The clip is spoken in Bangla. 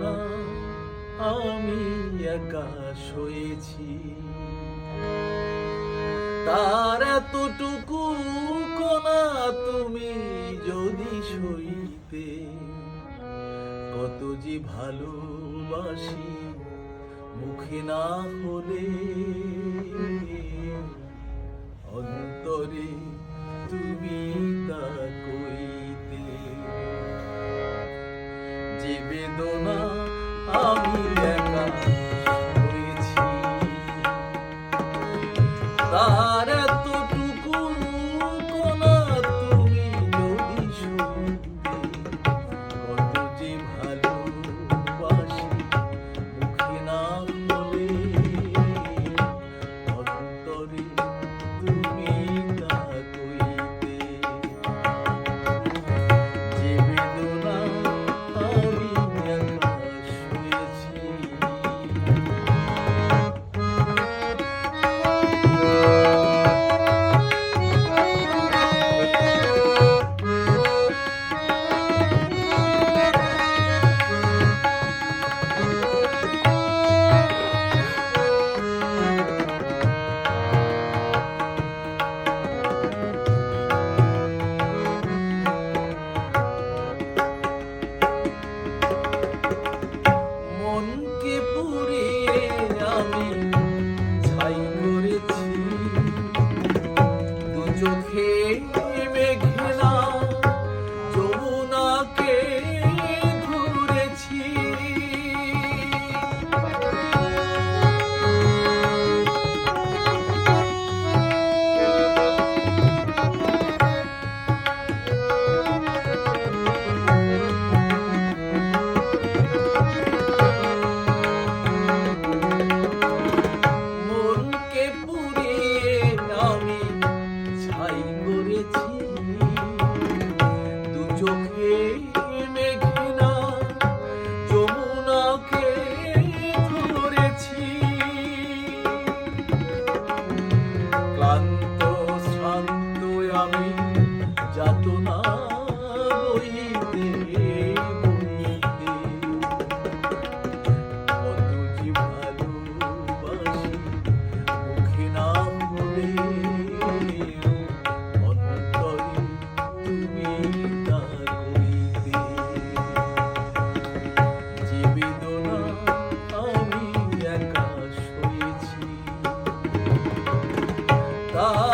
না, আমি একা শুয়েছি তার এতটুকু কোনা তুমি যদি সইতে, কত যে ভালোবাসি মুখে না হলে। অন্তরে তুমি তা বেদনা আমি একা হয়েছি তাই 나.